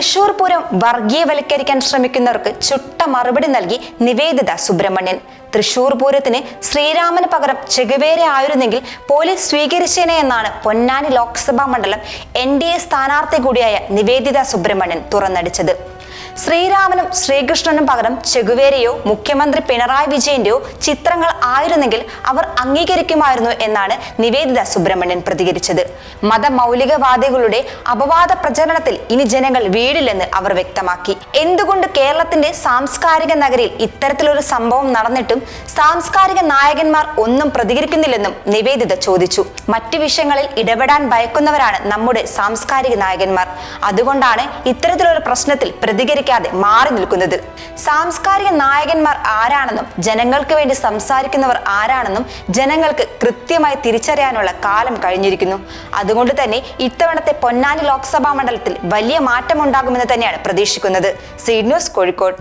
തൃശൂർ പൂരം വർഗീയവൽക്കരിക്കാൻ ശ്രമിക്കുന്നവർക്ക് ചുട്ട മറുപടി നൽകി നിവേദിത സുബ്രഹ്മണ്യൻ. തൃശൂർ പൂരത്തിന് ശ്രീരാമന് പകരം ചെകുവേര ആയിരുന്നെങ്കിൽ പോലീസ് സ്വീകരിച്ചേനെ എന്നാണ് പൊന്നാനി ലോക്സഭാ മണ്ഡലം എൻ ഡി എ സ്ഥാനാർത്ഥി കൂടിയായ നിവേദിത സുബ്രഹ്മണ്യൻ തുറന്നടിച്ചത്. ശ്രീരാമനും ശ്രീകൃഷ്ണനും പകരം ചെഗുവേരയോ മുഖ്യമന്ത്രി പിണറായി വിജയന്റെയോ ചിത്രങ്ങൾ ആയിരുന്നെങ്കിൽ അവർ അംഗീകരിക്കുമായിരുന്നു എന്നാണ് നിവേദിത സുബ്രഹ്മണ്യൻ പ്രതികരിച്ചത്. മതമൗലികവാദികളുടെ അപവാദ പ്രചരണത്തിൽ ഇനി ജനങ്ങൾ വീടില്ലെന്ന് അവർ വ്യക്തമാക്കി. എന്തുകൊണ്ട് കേരളത്തിന്റെ സാംസ്കാരിക നഗരിൽ ഇത്തരത്തിലൊരു സംഭവം നടന്നിട്ടും സാംസ്കാരിക നായകന്മാർ ഒന്നും പ്രതികരിക്കുന്നില്ലെന്നും നിവേദിത ചോദിച്ചു. മറ്റു വിഷയങ്ങളിൽ ഇടപെടാൻ ഭയക്കുന്നവരാണ് നമ്മുടെ സാംസ്കാരിക നായകന്മാർ. അതുകൊണ്ടാണ് ഇത്തരത്തിലൊരു പ്രശ്നത്തിൽ പ്രതികരിക്കാതെ മാറി നിൽക്കുന്നത്. സാംസ്കാരിക നായകന്മാർ ആരാണെന്നും ജനങ്ങൾക്ക് വേണ്ടി സംസാരിക്കുന്നവർ ആരാണെന്നും ജനങ്ങൾക്ക് കൃത്യമായി തിരിച്ചറിയാനുള്ള കാലം കഴിഞ്ഞിരിക്കുന്നു. അതുകൊണ്ട് തന്നെ ഇത്തവണത്തെ പൊന്നാനി ലോക്സഭാ മണ്ഡലത്തിൽ വലിയ മാറ്റമുണ്ടാകുമെന്ന് തന്നെയാണ് പ്രതീക്ഷിക്കുന്നത്. Seed news Kozhikode.